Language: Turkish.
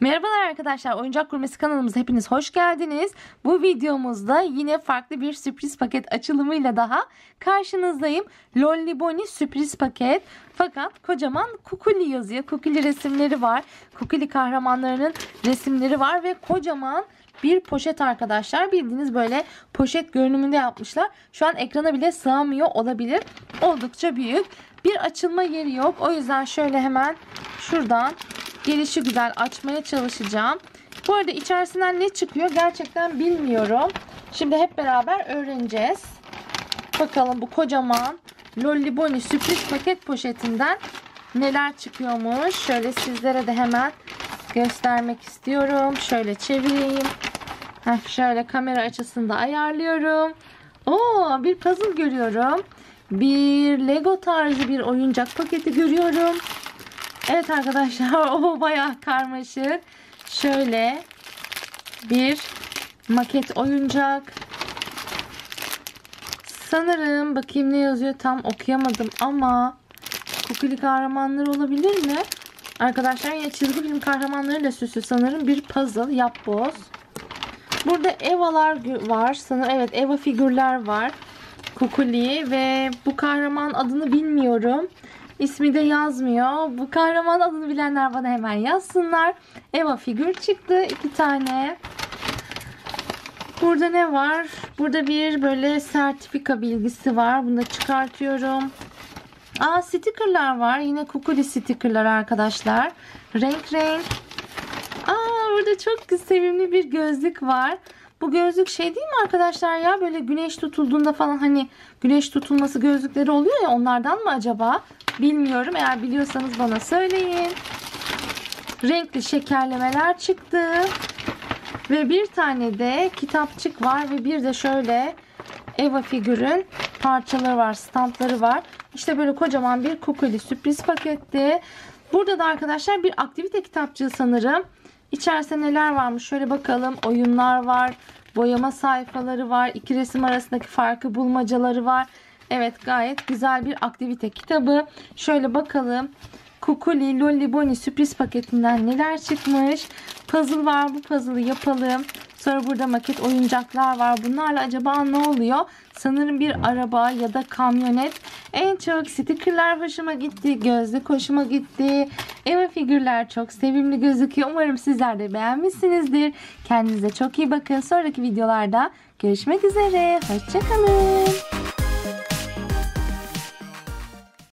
Merhabalar arkadaşlar. Oyuncak Gurmesi kanalımıza hepiniz hoş geldiniz. Bu videomuzda yine farklı bir sürpriz paket açılımıyla daha karşınızdayım. Lolly Bonnie sürpriz paket. Fakat kocaman Kukuli yazıyor. Kukuli resimleri var. Kukuli kahramanlarının resimleri var ve kocaman bir poşet arkadaşlar. Bildiğiniz böyle poşet görünümünde yapmışlar. Şu an ekrana bile sığamıyor olabilir. Oldukça büyük. Bir açılma yeri yok. O yüzden şöyle hemen şuradan gelişi güzel açmaya çalışacağım. Bu arada içerisinden ne çıkıyor gerçekten bilmiyorum. Şimdi hep beraber öğreneceğiz. Bakalım bu kocaman Lolly Bonnie sürpriz paket poşetinden neler çıkıyormuş. Şöyle sizlere de hemen göstermek istiyorum. Şöyle çevireyim. Heh, şöyle kamera açısını da ayarlıyorum. Oo, bir puzzle görüyorum. Bir Lego tarzı bir oyuncak paketi görüyorum. Evet arkadaşlar o bayağı karmaşık. Şöyle bir maket oyuncak. Sanırım bakayım ne yazıyor tam okuyamadım ama kukuli kahramanları olabilir mi? Arkadaşlar yine çizgi film kahramanlarıyla süslü sanırım bir puzzle yapboz. Burada Eva'lar var. Sanırım evet Eva figürler var. Kukuli ve bu kahraman adını bilmiyorum. İsmi de yazmıyor. Bu kahraman adını bilenler bana hemen yazsınlar. Eva figür çıktı. iki tane. Burada ne var? Burada bir böyle sertifika bilgisi var. Bunu da çıkartıyorum. Aa stickerlar var. Yine kukuli stickerlar arkadaşlar. Renk renk. Aa burada çok sevimli bir gözlük var. Bu gözlük şey değil mi arkadaşlar ya böyle güneş tutulduğunda falan hani güneş tutulması gözlükleri oluyor ya onlardan mı acaba? Bilmiyorum. Eğer biliyorsanız bana söyleyin. Renkli şekerlemeler çıktı. Ve bir tane de kitapçık var ve bir de şöyle Eva figürün parçaları var, standları var. İşte böyle kocaman bir kukuli sürpriz paketti. Burada da arkadaşlar bir aktivite kitapçığı sanırım. İçerisinde neler varmış şöyle bakalım. Oyunlar var, boyama sayfaları var, iki resim arasındaki farkı bulmacaları var. Evet gayet güzel bir aktivite kitabı. Şöyle bakalım. Kukuli Lolly Bonnie sürpriz paketinden neler çıkmış. Puzzle var. Bu puzzle'ı yapalım. Sonra burada maket oyuncaklar var. Bunlarla acaba ne oluyor? Sanırım bir araba ya da kamyonet. En çok stickerlar hoşuma gitti. Gözlük hoşuma gitti. Eva figürler çok sevimli gözüküyor. Umarım sizler de beğenmişsinizdir. Kendinize çok iyi bakın. Sonraki videolarda görüşmek üzere. Hoşçakalın.